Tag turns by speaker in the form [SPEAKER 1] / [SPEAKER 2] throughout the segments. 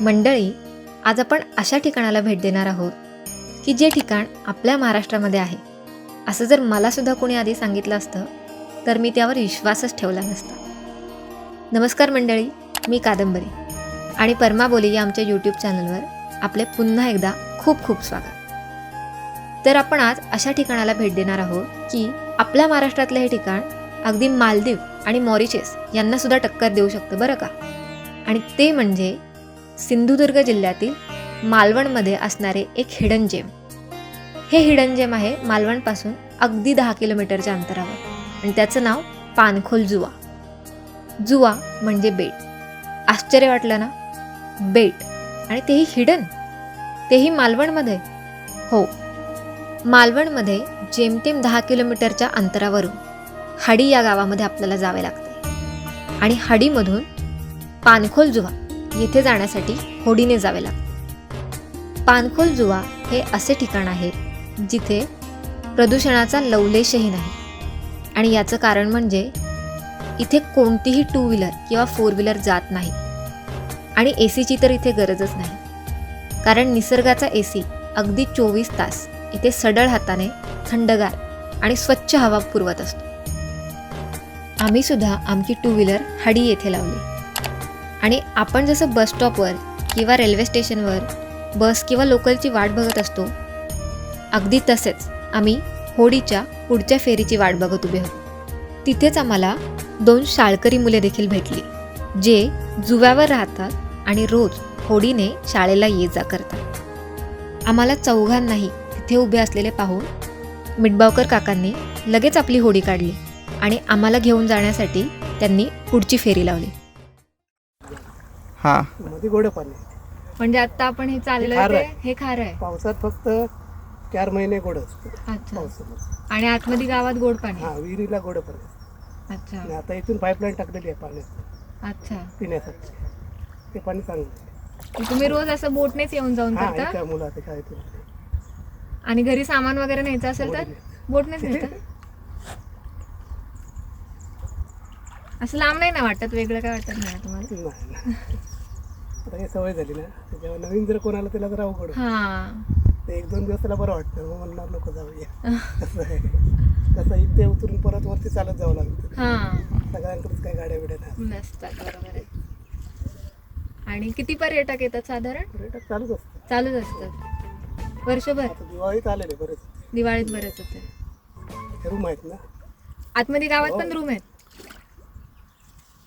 [SPEAKER 1] मंडळी आज आपण अशा ठिकाणाला भेट देणार आहोत की जे ठिकाण आपल्या महाराष्ट्रामध्ये आहे. असं जर मलासुद्धा कोणी आधी सांगितलं असतं तर मी त्यावर विश्वासच ठेवला नसता. नमस्कार मंडळी मी कादंबरी आणि परमा बोली या आमच्या यूट्यूब चॅनलवर आपले पुन्हा एकदा खूप खूप स्वागत. तर आपण आज अशा ठिकाणाला भेट देणार आहोत की आपल्या महाराष्ट्रातलं हे ठिकाण अगदी मालदीव आणि मॉरिशस यांनासुद्धा टक्कर देऊ शकतं बरं का? आणि ते म्हणजे सिंधुदुर्ग जिल्ह्यातील मालवणमध्ये असणारे एक हिडन जेम. हे हिडन जेम आहे मालवणपासून अगदी दहा किलोमीटरच्या अंतरावर आणि त्याचं नाव पानखोल जुवा. जुवा म्हणजे बेट. आश्चर्य वाटलं ना? बेट. आणि तेही हिडन? तेही मालवणमध्ये? हो. मालवणमध्ये जेमतेम दहा किलोमीटरच्या अंतरावरून हाडी या गावामध्ये आपल्याला जावे लागते. आणि हाडीमधून पानखोल जुवा. येथे जाण्यासाठी होडीने जावे लागते. पानखोल जुवा हे असे ठिकाण आहे जिथे प्रदूषणाचा लवलेशही नाही. आणि याचं कारण म्हणजे इथे कोणतीही टू व्हीलर किंवा फोर व्हीलर जात नाही. आणि ए सीची तर इथे गरजच नाही. कारण निसर्गाचा ए सी अगदी चोवीस तास इथे सडळ हाताने थंडगार आणि स्वच्छ हवा पुरवत असतो. आम्ही सुद्धा आमची टू व्हीलर हाडी येथे लावली. आणि आपण जसं बस स्टॉपवर किंवा रेल्वे स्टेशनवर बस किंवा लोकलची वाट बघत असतो अगदी तसेच आम्ही होडीच्या पुढच्या फेरीची वाट बघत उभे होतो तिथेच आम्हाला दोन शाळकरी मुले देखील भेटली जे जुव्यावर राहतात आणि रोज होडीने शाळेला ये जा करतात. आम्हाला चौघांनाही तिथे उभे असलेले पाहून मिटबावकर काकांनी लगेच आपली होडी काढली आणि आम्हाला घेऊन जाण्यासाठी त्यांनी पुढची फेरी लावली.
[SPEAKER 2] हा.
[SPEAKER 3] मध्ये गोड पाणी.
[SPEAKER 1] म्हणजे आता आपण हे
[SPEAKER 3] हे
[SPEAKER 1] चाललोय
[SPEAKER 3] खारं
[SPEAKER 1] ते
[SPEAKER 3] आहे.
[SPEAKER 1] हे खारं आहे.
[SPEAKER 3] पावसात फक्त चार महिने गोड असतं.
[SPEAKER 1] अच्छा. आणि आतमध्ये गावात गोड पाणी?
[SPEAKER 3] हा विहिरीला गोड पाणी. असतं.
[SPEAKER 1] अच्छा.
[SPEAKER 3] आणि आता इथून पाईपलाईन टाकलेली आहे पाण्यात.
[SPEAKER 1] अच्छा.
[SPEAKER 3] पिण्यासाठी. ते पाणी चांगलं आहे.
[SPEAKER 1] तुम्ही रोज असं बोटनेच येऊन जाऊन
[SPEAKER 3] हा
[SPEAKER 1] करता?
[SPEAKER 3] एका मुलाचं काय इथून
[SPEAKER 1] आणि घरी सामान वगैरे न्यायचं असेल तर? बोटनेच नेता असं लांब नाही ना वाटत? वेगळं काय वाटत नाही ना तुम्हाला?
[SPEAKER 3] नाही नाही. आता हे सवय झाली ना. त्याच्यावर नवीन जर कोणाला त्याला जरा अवघड.
[SPEAKER 1] हा.
[SPEAKER 3] ते एक दोन दिवस त्याला बरं वाटतं. मग म्हणणार नको जाऊया. कसं आहे. कसं इथे उतरून परत वरती चालत जावं लागतं.
[SPEAKER 1] हा.
[SPEAKER 3] सगळ्यांकडेच काही गाड्या बिड्या नाही
[SPEAKER 1] नसतात बरोबर आहे. आणि किती पर्यटक येतात साधारण?
[SPEAKER 3] पर्यटक चालूच असतं
[SPEAKER 1] चालूच असतात. वर्षभर?
[SPEAKER 3] आता दिवाळीत आलेले बरेच.
[SPEAKER 1] दिवाळीत बरेच होते.
[SPEAKER 3] रूम आहेत ना?
[SPEAKER 1] आतमध्ये गावात पण रूम आहेत?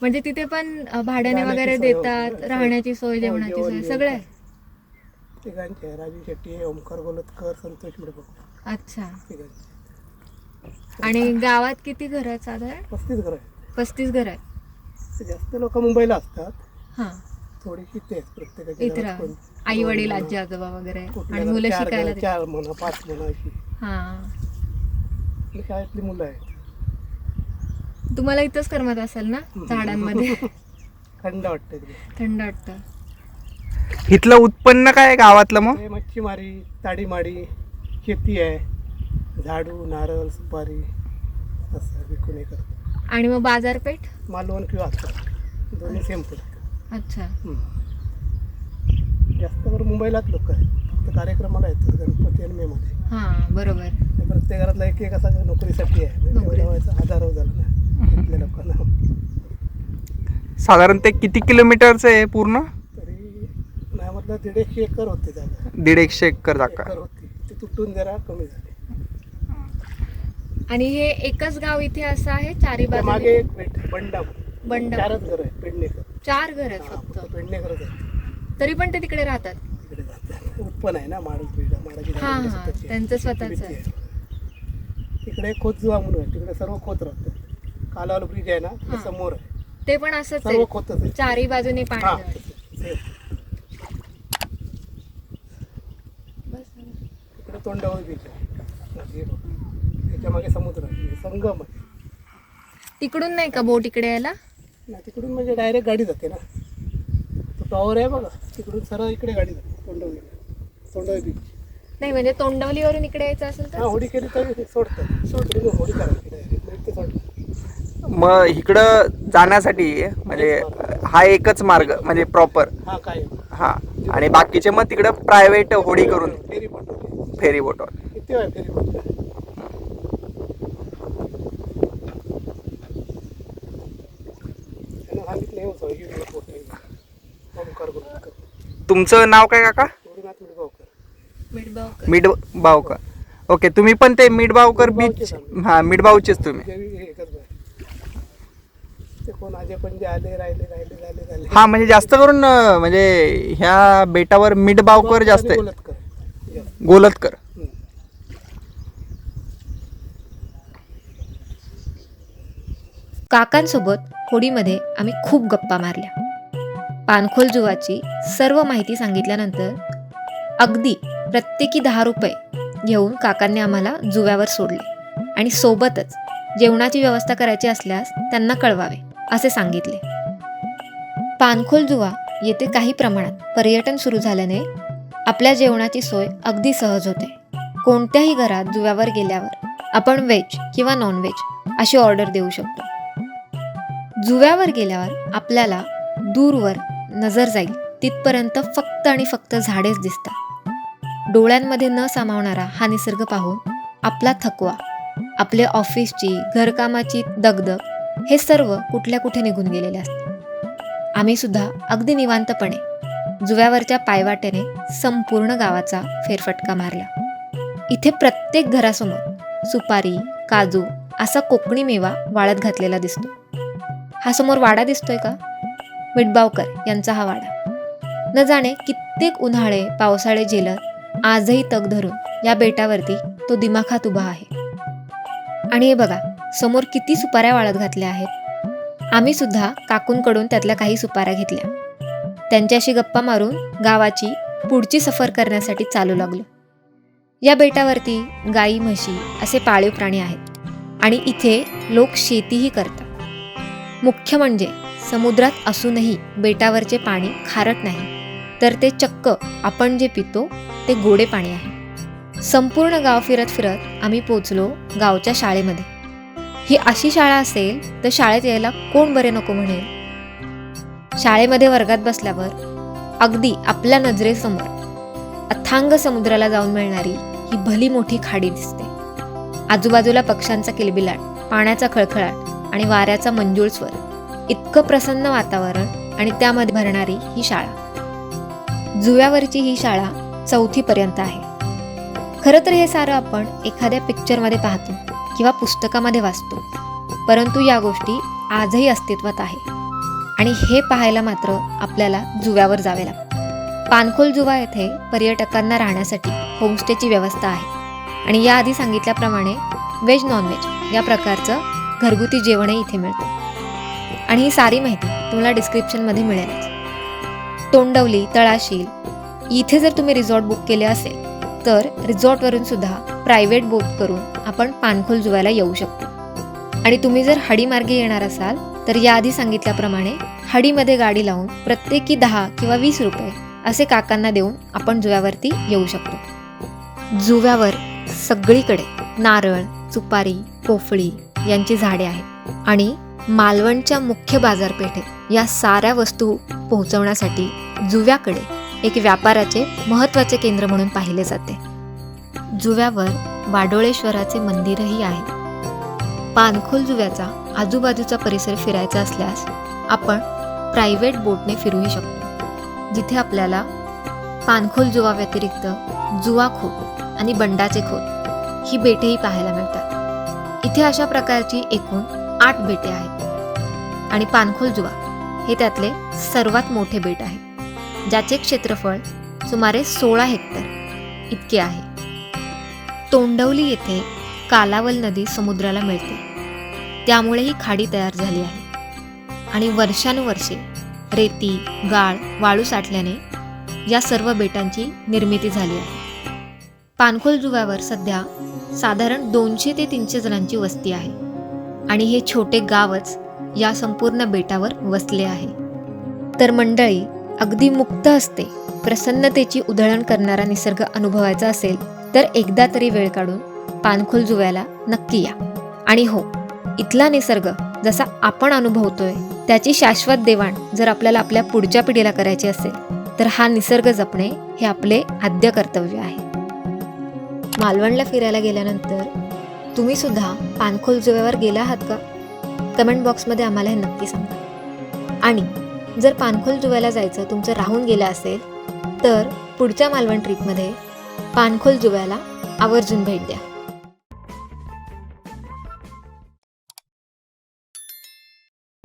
[SPEAKER 1] म्हणजे तिथे पण भाड्याने
[SPEAKER 3] राहण्याची
[SPEAKER 1] वगैरे
[SPEAKER 3] सोय.
[SPEAKER 1] देतात. राहण्याची सोय जेवणाची
[SPEAKER 3] जेवण
[SPEAKER 1] सोय सगळं आहे.
[SPEAKER 3] तिघांचे आहे राजू शेट्टी आहे ओमकार गोलतकर संतोष मिडबक
[SPEAKER 1] अच्छा.
[SPEAKER 3] तिघांचे.
[SPEAKER 1] आणि गावात किती घर आहेत साधारण
[SPEAKER 3] पस्तीस घर आहे
[SPEAKER 1] पस्तीस घर आहेत.
[SPEAKER 3] जास्त लोक मुंबईला असतात.
[SPEAKER 1] हा.
[SPEAKER 3] थोडीशी तेच प्रत्येकाची
[SPEAKER 1] इथे
[SPEAKER 3] घरात कोण-
[SPEAKER 1] आई वडील आजी आजोबा वगैरे
[SPEAKER 3] कुठल्या
[SPEAKER 1] आणि
[SPEAKER 3] घरात
[SPEAKER 1] मुलं
[SPEAKER 3] चार
[SPEAKER 1] शिकायला
[SPEAKER 3] घरं, चार म्हणा पाच म्हणा अशी.
[SPEAKER 1] हा.
[SPEAKER 3] आणि शाळेतली मुलं आहेत.
[SPEAKER 1] तुम्हाला इथंच करमत असेल ना झाडांमध्ये?
[SPEAKER 3] थंड वाटतं
[SPEAKER 1] थंड वाटतं.
[SPEAKER 2] इथलं उत्पन्न काय आहे गावातलं मग?
[SPEAKER 3] मच्छीमारी ताडीमाडी शेती आहे. झाडू नारळ सुपारी असं विकून हे करतात.
[SPEAKER 1] आणि मग बाजारपेठ?
[SPEAKER 3] मालवण किंवा असतात दोन्ही सेम पडतात
[SPEAKER 1] अच्छा.
[SPEAKER 3] जास्त करून मुंबईलाच लोक आहेत. फक्त कार्यक्रमाला येतात गणपती आणि मेमध्ये.
[SPEAKER 1] हा बरोबर.
[SPEAKER 3] आणि प्रत्येक घरातला एक एक असा नोकरीसाठी आहे. म्हणजे
[SPEAKER 1] नोकरी.
[SPEAKER 3] तेवढा व्हायचा आधार झाला ना
[SPEAKER 2] साधारण ते किती किलोमीटरचं आहे पूर्ण?
[SPEAKER 3] तरी नाही म्हटलं दीड एकशे एकर होते जागा.
[SPEAKER 2] दीड एकशे एकर जागा.
[SPEAKER 3] एकर होती. ती तुटून जरा कमी झाली.
[SPEAKER 1] आणि हे एकच गाव इथे असं आहे चारी
[SPEAKER 3] त्या मागे एक पेट बंडा
[SPEAKER 1] बंड
[SPEAKER 3] चारच घर आहे पेडणेकर
[SPEAKER 1] चार घर आहेत
[SPEAKER 3] हा,
[SPEAKER 1] फक्त.
[SPEAKER 3] फक्त पेडणेकरच आहे
[SPEAKER 1] तरी पण ते तिकडे राहतात.
[SPEAKER 3] तिकडे जातात उत्पन्न आहे ना माडू पेढा माडाची
[SPEAKER 1] हा
[SPEAKER 3] झाडं
[SPEAKER 1] हा
[SPEAKER 3] स्वतःची आहे.
[SPEAKER 1] त्यांचं स्वतःच.
[SPEAKER 3] भीती
[SPEAKER 1] आहे.
[SPEAKER 3] तिकडे खोतजुवा म्हणून आहे. तिकडे सर्व खोत राहतात. कालावल ब्रिज आहे ना तिकडे
[SPEAKER 1] हा.
[SPEAKER 3] समोर आहे.
[SPEAKER 1] ते पण असंच
[SPEAKER 3] सर्व
[SPEAKER 1] आहे
[SPEAKER 3] खोतच आहे.
[SPEAKER 1] चारी बाजूने
[SPEAKER 3] हा.
[SPEAKER 1] पाणी
[SPEAKER 3] बीच आहे बघ. त्याच्यामागे समुद्र आहे. म्हणजे संगम आहे.
[SPEAKER 1] तिकडून नाही का बोट इकडे यायला?
[SPEAKER 3] नाही तिकडून म्हणजे डायरेक्ट गाडी जाते ना. तो टॉवर आहे बघा. तिकडून सरळ इकडे गाडी जाते. तोंडवली. तोंडवली. बीच
[SPEAKER 1] नाही म्हणजे तोंडवलीवरून इकडे यायचं असेल
[SPEAKER 3] हा
[SPEAKER 1] तर
[SPEAKER 3] होडी केली तरी सोडतात सोडून होडी करायची. मग
[SPEAKER 2] इकडं जाण्यासाठी म्हणजे हा एकच मार्ग म्हणजे प्रॉपर
[SPEAKER 3] हा काय
[SPEAKER 2] हा. आणि बाकीचे मग तिकडं प्रायव्हेट होडी करून.
[SPEAKER 3] फेरी बोट
[SPEAKER 2] फेरी
[SPEAKER 3] किती वेळ फेरी सांगितलं हे होतं
[SPEAKER 2] तुमचं नाव काय काका?
[SPEAKER 3] गुरुनाथ मिडगावकर.
[SPEAKER 2] मिड बावकर. ओके तुम्ही पण ते मिडबावकर बीच. हा मिडबावचेच तुम्ही.
[SPEAKER 3] देवी ते कोण आजे पणजे आले राहिले राहिले झाले झाले
[SPEAKER 2] हा म्हणजे जास्त करून अं, म्हणजे ह्या बेटावर मिडबावकर जास्त आहे.
[SPEAKER 3] बोलत कर जास्त.
[SPEAKER 2] गोलतकर
[SPEAKER 3] हम्म.
[SPEAKER 1] काकांसोबत होडीमध्ये आम्ही खूप गप्पा मारल्या. पानखोल जुवाची सर्व माहिती सांगितल्यानंतर अगदी प्रत्येकी दहा रुपये घेऊन काकांनी आम्हाला जुव्यावर सोडले आणि सोबतच जेवणाची व्यवस्था करायची असल्यास त्यांना कळवावे. असे सांगितले. पानखोल जुवा येथे काही प्रमाणात पर्यटन सुरू झाल्याने आपल्या जेवणाची सोय अगदी सहज होते. कोणत्याही घरात जुव्यावर गेल्यावर आपण व्हेज किंवा नॉनव्हेज अशी ऑर्डर देऊ शकतो. जुव्यावर गेल्यावर आपल्याला दूरवर नजर जाईल तिथपर्यंत फक्त आणि फक्त झाडेच दिसतात. डोळ्यांमध्ये न सामावणारा हा निसर्ग पाहून आपला थकवा आपले ऑफिसची घरकामाची दगदग हे सर्व कुठल्या कुठे निघून गेलेले असते. आम्ही सुद्धा अगदी निवांतपणे जुव्यावरच्या पायवाटेने संपूर्ण गावाचा फेरफटका मारला. इथे प्रत्येक घरासमोर सुपारी काजू असा कोकणी मेवा वाळत घातलेला दिसतो. हा समोर वाडा दिसतोय का? मिटबावकर यांचा हा वाडा. न जाणे कित्येक उन्हाळे पावसाळे झेलत आजही तग धरून या बेटावरती तो दिमाखात उभा आहे. आणि हे बघा समोर किती सुपाऱ्या वाळत घातल्या आहेत. आम्ही सुद्धा काकूंकडून त्यातल्या काही सुपाऱ्या घेतल्या. त्यांच्याशी गप्पा मारून गावाची पुढची सफर करण्यासाठी चालू लागलो. या बेटावरती गाई म्हशी असे पाळीव प्राणी आहेत आणि इथे लोक शेतीही करतात. मुख्य म्हणजे समुद्रात असूनही बेटावरचे पाणी खारट नाही तर ते चक्क आपण जे पितो ते गोडे पाणी आहे. संपूर्ण गाव फिरत फिरत आम्ही पोचलो गावच्या शाळेमध्ये. ही अशी शाळा असेल तर शाळेत यायला कोण बरे नको म्हणेल शाळेमध्ये वर्गात बसल्यावर अगदी आपल्या नजरेसमोर अथांग समुद्राला जाऊन मिळणारी ही भली मोठी खाडी दिसते. आजूबाजूला पक्ष्यांचा किलबिलाट पाण्याचा खळखळाट आणि वाऱ्याचा मंजूळ स्वर इतकं प्रसन्न वातावरण आणि त्यामध्ये भरणारी ही शाळा. जुव्यावरची ही शाळा चौथीपर्यंत आहे. खरं तर हे सारं आपण एखाद्या पिक्चरमध्ये पाहतो. किंवा पुस्तकामध्ये वाचतो. परंतु या गोष्टी आजही अस्तित्वात आहे. आणि हे पाहायला मात्र आपल्याला जुव्यावर जावे लागते. पानखोल जुवा येथे पर्यटकांना राहण्यासाठी होमस्टेची व्यवस्था आहे. आणि याआधी सांगितल्याप्रमाणे व्हेज नॉनव्हेज या प्रकारचं घरगुती जेवणही इथे मिळतं. आणि ही सारी माहिती तुम्हाला डिस्क्रिप्शनमध्ये मिळेलच. तोंडवली तळाशील इथे जर तुम्ही रिझॉर्ट बुक केले असेल तर रिझॉर्टवरून सुद्धा प्रायव्हेट बुक करून आपण पानखोल जुव्याला येऊ शकतो. आणि तुम्ही जर हडीमार्गे येणार असाल तर याआधी सांगितल्याप्रमाणे हडीमध्ये गाडी लावून प्रत्येकी दहा किंवा वीस रुपये असे काकांना देऊन आपण जुव्यावरती येऊ शकतो. जुव्यावर सगळीकडे नारळ सुपारी पोफळी यांची झाडे आहेत. आणि मालवणच्या मुख्य बाजारपेठेत या साऱ्या वस्तू पोहोचवण्यासाठी जुव्याकडे एक व्यापाराचे महत्त्वाचे केंद्र म्हणून पाहिले जाते. जुव्यावर वाडोळेश्वराचे मंदिरही आहे. पानखोल जुव्याचा आजूबाजूचा परिसर फिरायचा असल्यास आपण प्रायव्हेट बोटने फिरूही शकतो. जिथे आपल्याला पानखोल जुवा व्यतिरिक्त जुवा खोत आणि बंडाचे खोत ही बेटेही पाहायला मिळतात. इथे अशा प्रकारची एकूण आठ बेटे आहेत. आणि पानखोल जुवा हे त्यातले सर्वात मोठे बेट आहे. ज्याचे क्षेत्रफळ सुमारे सोळा हेक्टर इतके आहे. तोंडवली येथे कालावल नदी समुद्राला मिळते. त्यामुळे ही खाडी तयार झाली आहे. आणि वर्षानुवर्षे रेती गाळ वाळू साठल्याने या सर्व बेटांची निर्मिती झाली आहे. पानखोल जुव्यावर सध्या साधारण दोनशे ते तीनशे जणांची वस्ती आहे. आणि हे छोटे गावच या संपूर्ण बेटावर वसले आहे. तर मंडळी अगदी मुक्त असते प्रसन्नतेची उधळण करणारा निसर्ग अनुभवायचा असेल तर एकदा तरी वेळ काढून पानखोल जुव्याला नक्की या. आणि हो इथला निसर्ग जसा आपण अनुभवतोय त्याची शाश्वत देवाण जर आपल्याला आपल्या पुढच्या पिढीला करायची असेल तर हा निसर्ग जपणे हे आपले आद्य कर्तव्य आहे. मालवणला फिरायला गेल्यानंतर तुम्ही सुद्धा पानखोल जुव्यावर गेला आहात का? कमेंट बॉक्समध्ये आम्हाला हे नक्की सांगा. आणि जर पानखोल जुव्याला जायचं तुमचं राहून गेलं असेल तर पुढच्या मालवण ट्रिपमध्ये पानखोल जुव्याला आवर्जून भेट द्या.